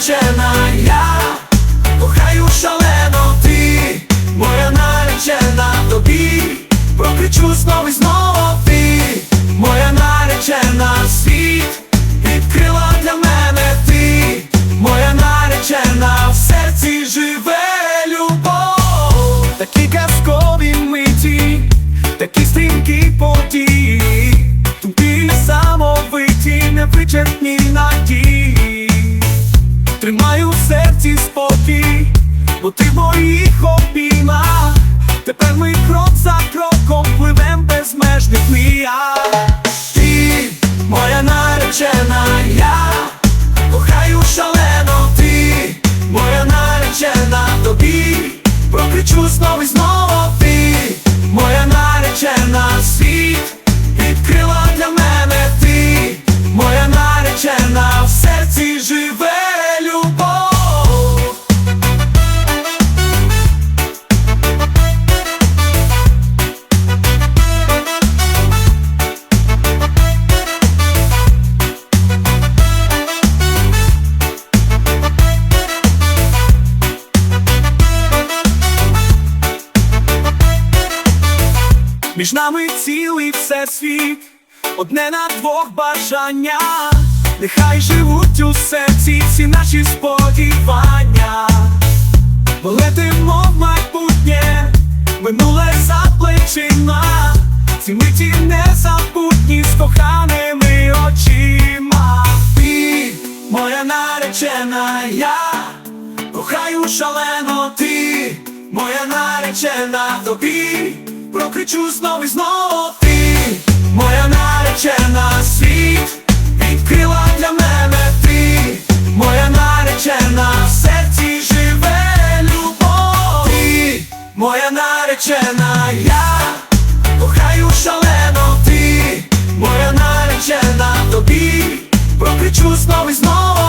наречена, я кохаю шалено ти, моя наречена тобі, прокричу знов і знову ти, моя наречена Серці спокій, бо ти в Між нами цілий всесвіт, одне на двох бажання, нехай живуть у серці всі наші сподівання, бо летимо в майбутнє, минуле за плечима, ці миті незабутні з коханими очима. Ти, моя наречена, я кохаю шалено. Ти, моя наречена тобі, прокричу знов і знов ти моя наречена світ, відкрила для мене. Ти, моя наречена в серці живе любов, ти моя наречена, я кохаю шалено. Ти, моя наречена тобі, прокричу знов і знов